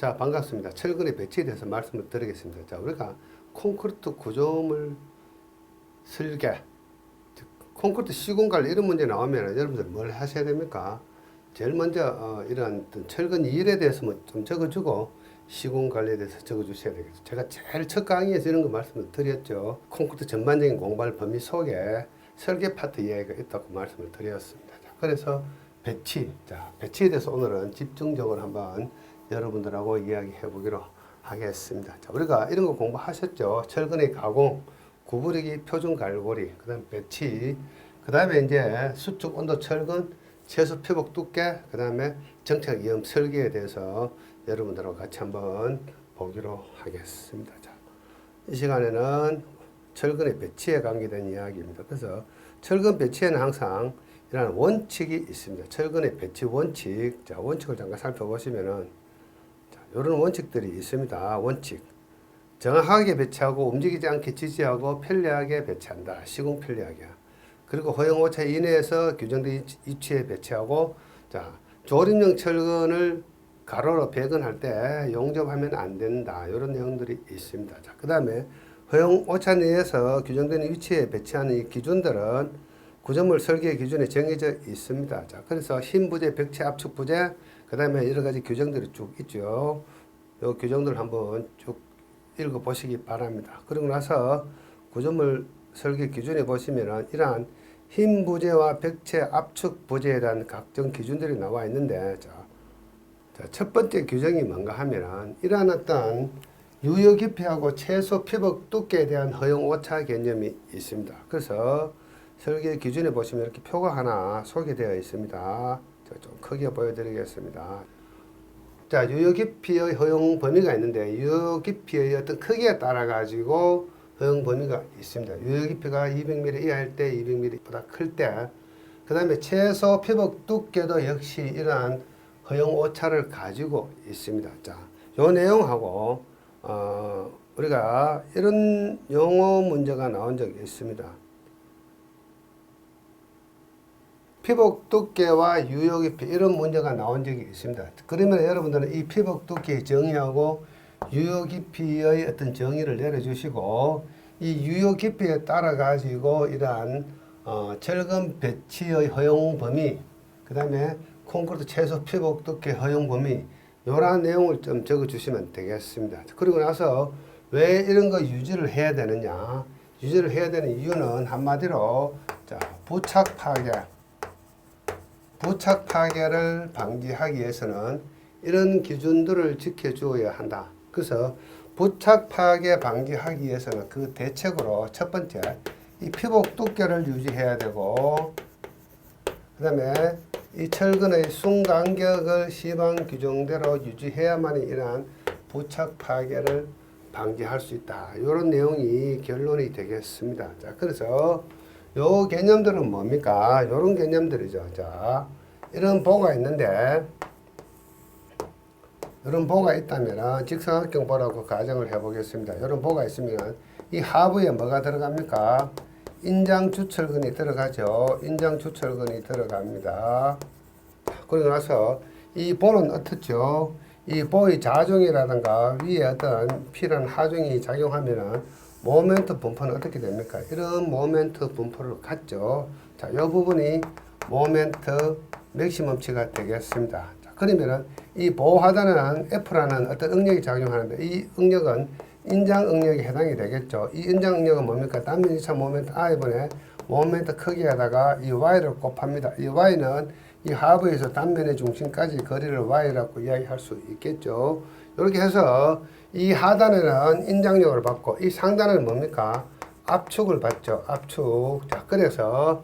자, 반갑습니다. 철근의 배치에 대해서 말씀을 드리겠습니다. 자, 우리가 콘크리트 구조물 설계, 즉, 콘크리트 시공관리 이런 문제 나오면 여러분들 뭘 하셔야 됩니까? 제일 먼저 어, 이런 철근 일에 대해서 뭐좀 적어주고 시공 관리에 대해서 적어주셔야 되겠죠. 제가 제일 첫 강의에서 이런 거 말씀을 드렸죠. 콘크리트 전반적인 공발 범위 속에 설계 파트 이야기가 있다고 말씀을 드렸습니다. 자, 그래서 배치, 자 배치에 대해서 오늘은 집중적으로 한번 여러분들하고 이야기해 보기로 하겠습니다. 자, 우리가 이런 거 공부하셨죠? 철근의 가공, 구부리기, 표준 갈고리, 그 다음 배치, 그 다음에 이제 수축 온도 철근, 최소 표복 두께, 그 다음에 정착 위험 설계에 대해서 여러분들하고 같이 한번 보기로 하겠습니다. 자, 이 시간에는 철근의 배치에 관계된 이야기입니다. 그래서 철근 배치에는 항상 이러한 원칙이 있습니다. 철근의 배치 원칙, 자 원칙을 잠깐 살펴보시면은 자, 이런 원칙들이 있습니다. 원칙. 정확하게 배치하고 움직이지 않게 지지하고 편리하게 배치한다. 시공 편리하게. 그리고 허용 오차 이내에서 규정된 위치- 위치에 배치하고 자 조립용 철근을 가로로 배근할 때 용접하면 안 된다. 이런 내용들이 있습니다. 자, 그 다음에 허용 오차 내에서 규정된 위치에 배치하는 이 기준들은 구조물 설계 기준에 정해져 있습니다. 자, 그래서 힘 부재, 벽체 압축 부재, 그 다음에 여러 가지 규정들이 쭉 있죠. 요 규정들 한번 쭉 읽어 보시기 바랍니다. 그러고 나서 구조물 설계 기준에 보시면은 이러한 힘 부재와 벽체 압축 부재에 대한 각종 기준들이 나와 있는데 자, 자, 첫 번째 규정이 뭔가 하면은 이러한 어떤 유효 깊이하고 최소 피복 두께에 대한 허용 오차 개념이 있습니다. 그래서 설계 기준에 보시면 이렇게 표가 하나 소개되어 있습니다. 좀 크게 보여드리겠습니다. 자, 유효 깊이의 허용 범위가 있는데 유효 깊이의 어떤 크기에 따라 가지고 허용 범위가 있습니다. 유효 깊이가 200mm 이하일 때, 200mm보다 클 때, 그 다음에 최소 피복 두께도 역시 이러한 허용 오차를 가지고 있습니다. 자, 요 내용하고 어, 우리가 이런 용어 문제가 나온 적이 있습니다. 피복 두께와 유효 깊이 이런 문제가 나온 적이 있습니다. 그러면 여러분들은 이 피복 두께의 정의하고 유효 깊이의 어떤 정의를 내려주시고 이 유효 깊이에 따라 가지고 이러한 어, 철근 배치의 허용 범위, 그 다음에 콘크리트 최소 피복 두께 허용 범위 이러한 내용을 좀 적어주시면 되겠습니다. 그리고 나서 왜 이런 거 유지를 해야 되느냐? 유지를 해야 되는 이유는 한마디로 자 부착 파괴. 부착 파괴를 방지하기 위해서는 이런 기준들을 지켜주어야 한다. 그래서 부착 파괴 방지하기 위해서는 그 대책으로 첫 번째 이 피복 두께를 유지해야 되고 그 다음에 이 철근의 순간격을 시방 규정대로 유지해야만 이러한 부착 파괴를 방지할 수 있다. 이런 내용이 결론이 되겠습니다. 자, 그래서 요 개념들은 뭡니까? 이런 개념들이죠. 자, 이런 보가 있는데 이런 보가 있다면 직사각형 보라고 가정을 해보겠습니다. 이런 보가 있으면 이 하부에 뭐가 들어갑니까? 인장 주철근이 들어가죠. 인장 주철근이 들어갑니다. 그러고 나서 이 보는 어떻죠? 이 보의 자중이라든가 위에 어떤 필요한 하중이 작용하면은 모멘트 분포는 어떻게 됩니까? 이런 모멘트 분포를 갖죠. 자, 이 부분이 모멘트 맥시멈치가 되겠습니다. 자, 그러면은 이 보호하단은 F라는 어떤 응력이 작용하는데 이 응력은 인장 응력에 해당이 되겠죠. 이 인장 응력은 뭡니까? 단면 2차 모멘트 I분의 모멘트 크기에다가 이 Y를 곱합니다. 이 Y는 이 하부에서 단면의 중심까지 거리를 Y라고 이야기할 수 있겠죠. 이렇게 해서 이 하단에는 인장력을 받고 이 상단은 뭡니까? 압축을 받죠. 압축. 자, 그래서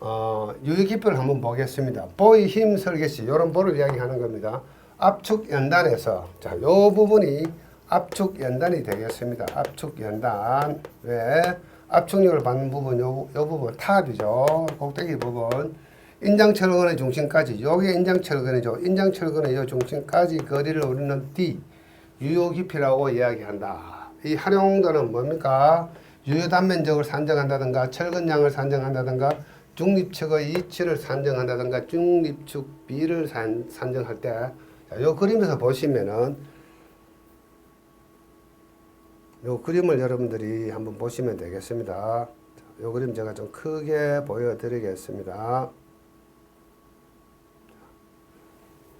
어, 깊이를 한번 보겠습니다. 보의 힘 설계시 이런 보를 이야기하는 겁니다. 압축 연단에서 자, 요 부분이 압축 연단이 되겠습니다. 압축 연단 왜 압축력을 받는 부분 요, 요 부분 탑이죠. 꼭대기 부분 인장철근의 중심까지 요게 인장철근이죠. 인장철근의 요 중심까지 거리를 우리는 D 유효 깊이라고 이야기한다. 이 활용도는 뭡니까? 유효 단면적을 산정한다든가 철근량을 산정한다든가 중립축의 이치를 산정한다든가 중립축 비를 산, 산정할 때, 자, 요 그림에서 보시면은 요 그림을 여러분들이 한번 보시면 되겠습니다. 자, 요 그림 제가 좀 크게 보여드리겠습니다.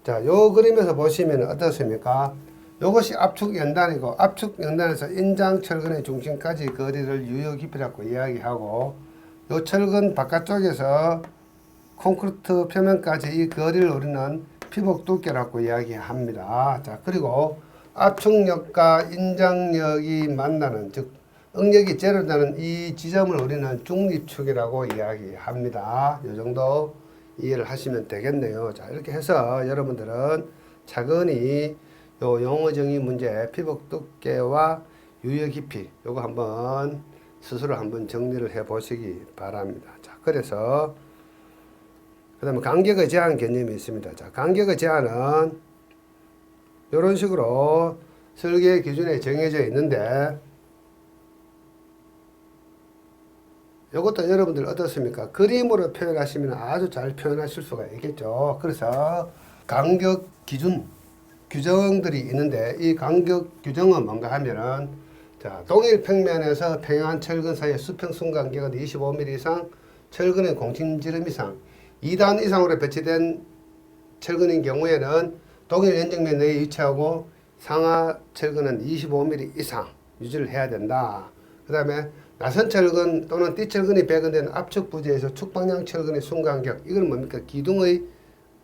자, 요 그림에서 보시면 어떻습니까? 요것이 압축 연단이고 압축 연단에서 인장 철근의 중심까지 거리를 유효 깊이라고 이야기하고 요 철근 바깥쪽에서 콘크리트 표면까지 이 거리를 우리는 피복 두께라고 이야기합니다. 자, 그리고 압축력과 인장력이 만나는 즉 응력이 제로되는 이 지점을 우리는 중립축이라고 이야기합니다. 이 정도 이해를 하시면 되겠네요. 자, 이렇게 해서 여러분들은 차근히 요 용어 정의 문제 피복 두께와 유효 깊이 요거 한번 스스로 한번 정리를 해 보시기 바랍니다. 자, 그래서 그 다음에 간격의 제한 개념이 있습니다. 자, 간격의 제한은 이런 식으로 설계 기준에 정해져 있는데 이것도 여러분들 어떻습니까? 그림으로 표현하시면 아주 잘 표현하실 수가 있겠죠. 그래서 간격 기준 규정들이 있는데 이 간격 규정은 뭔가 하면은 자 동일 평면에서 평행한 철근 사이의 수평 간격은 25mm 이상, 철근의 공칭지름 이상, 2단 이상으로 배치된 철근인 경우에는 동일 연정면 내에 위치하고 상하 철근은 25mm 이상 유지를 해야 된다. 그 다음에 나선 철근 또는 띠철근이 배건된 압축 부재에서 축방향 철근의 순간격 이건 뭡니까? 기둥의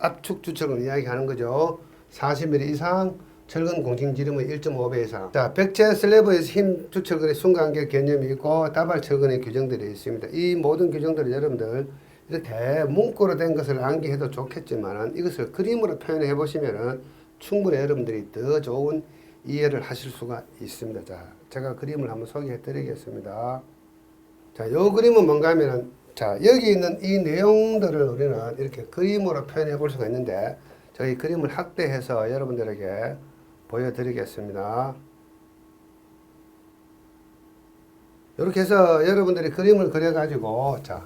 압축 주철근 이야기하는 거죠. 40mm 이상 철근 공칭 지름의 1.5배 이상. 자, 백제 슬래브에서 힘 주철근의 순간격 개념이 있고 다발 철근의 규정들이 있습니다. 이 모든 규정들을 여러분들 이렇게 문구로 된 것을 암기해도 좋겠지만 이것을 그림으로 표현해 보시면은 충분히 여러분들이 더 좋은 이해를 하실 수가 있습니다. 자, 제가 그림을 한번 소개해 드리겠습니다. 자, 요 그림은 뭔가 하면은 자, 여기 있는 이 내용들을 우리는 이렇게 그림으로 표현해 볼 수가 있는데 저희 그림을 확대해서 여러분들에게 보여드리겠습니다. 이렇게 해서 여러분들이 그림을 그려가지고 자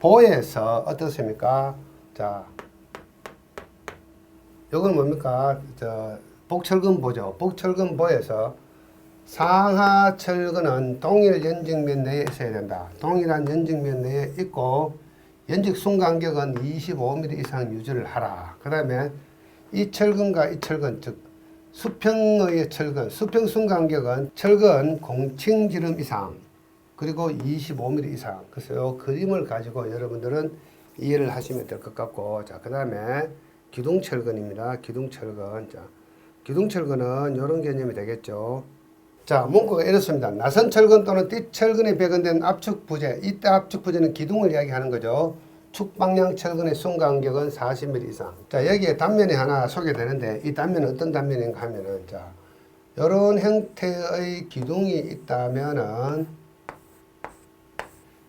보에서 어떻습니까? 자 요건 뭡니까? 저 복철근 보죠. 복철근 보에서 상하 철근은 동일 연직면 내에 있어야 된다. 동일한 연직면 내에 있고 연직 순 간격은 25mm 이상 유지를 하라. 그 다음에 이 철근과 이 철근 즉 수평의 철근, 수평 순 간격은 철근 공칭지름 이상 그리고 25mm 이상. 그래서 이 그림을 가지고 여러분들은 이해를 하시면 될 것 같고 자그 다음에 기둥철근입니다. 기둥철근. 자 기둥철근은 이런 개념이 되겠죠. 자, 문구가 이렇습니다. 나선 철근 또는 띠철근에 배건된 압축 부재. 이때 압축 부재는 기둥을 이야기하는 거죠. 축방향 철근의 순간격은 40mm 이상. 자, 여기에 단면이 하나 소개되는데 이 단면은 어떤 단면인가 하면은 자, 이런 형태의 기둥이 있다면은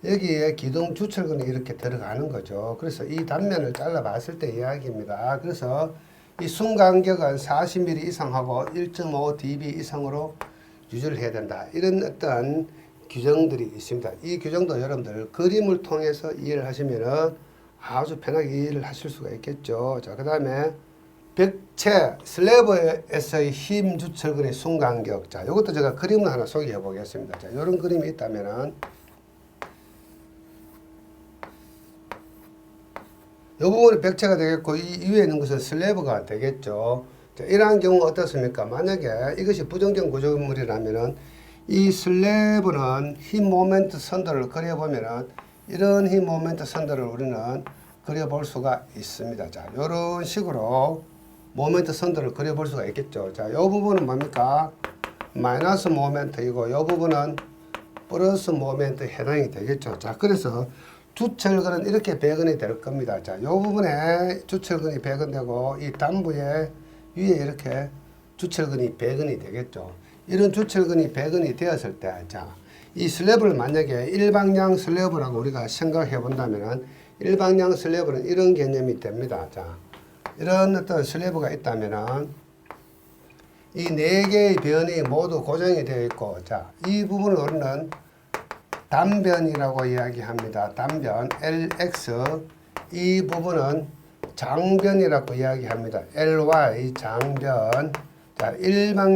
여기에 기둥 주철근이 이렇게 들어가는 거죠. 그래서 이 단면을 잘라 봤을 때 이야기입니다. 그래서 이 순간격은 40mm 이상하고 1.5 dB 이상으로 유지를 해야 된다. 이런 어떤 규정들이 있습니다. 이 규정도 여러분들 그림을 통해서 이해를 하시면은 아주 편하게 이해를 하실 수가 있겠죠. 자, 그 다음에 벽체 슬래브에서의 힘 주철근의 순간격. 자, 이것도 제가 그림을 하나 소개해 보겠습니다. 자, 이런 그림이 있다면은 이 부분이 벽체가 되겠고 이 위에 있는 것은 슬래브가 되겠죠. 자, 이러한 경우 어떻습니까? 만약에 이것이 부정적 구조물이라면은 이 슬래브는 힘 모멘트 선도를 그려보면은 이런 힘 모멘트 선도를 우리는 그려볼 수가 있습니다. 자, 이런 식으로 모멘트 선도를 그려볼 수가 있겠죠. 자, 이 부분은 뭡니까? 마이너스 모멘트이고 이 부분은 플러스 모멘트에 해당이 되겠죠. 자, 그래서 주철근은 이렇게 배근이 될 겁니다. 자, 이 부분에 주철근이 배근되고 이 단부에 위에 이렇게 주철근이 배근이 되겠죠. 이런 주철근이 배근이 되었을 때, 자, 이 슬래브를 만약에 일방향 슬래브라고 우리가 생각해 본다면은 일방향 슬래브는 이런 개념이 됩니다. 자, 이런 어떤 슬래브가 있다면은 이 네 개의 변이 모두 고정이 되어 있고, 자, 이 부분을 우리는 단변이라고 이야기합니다. 단변 LX 이 부분은 장변이라고 이야기합니다. LY 장변 자 일방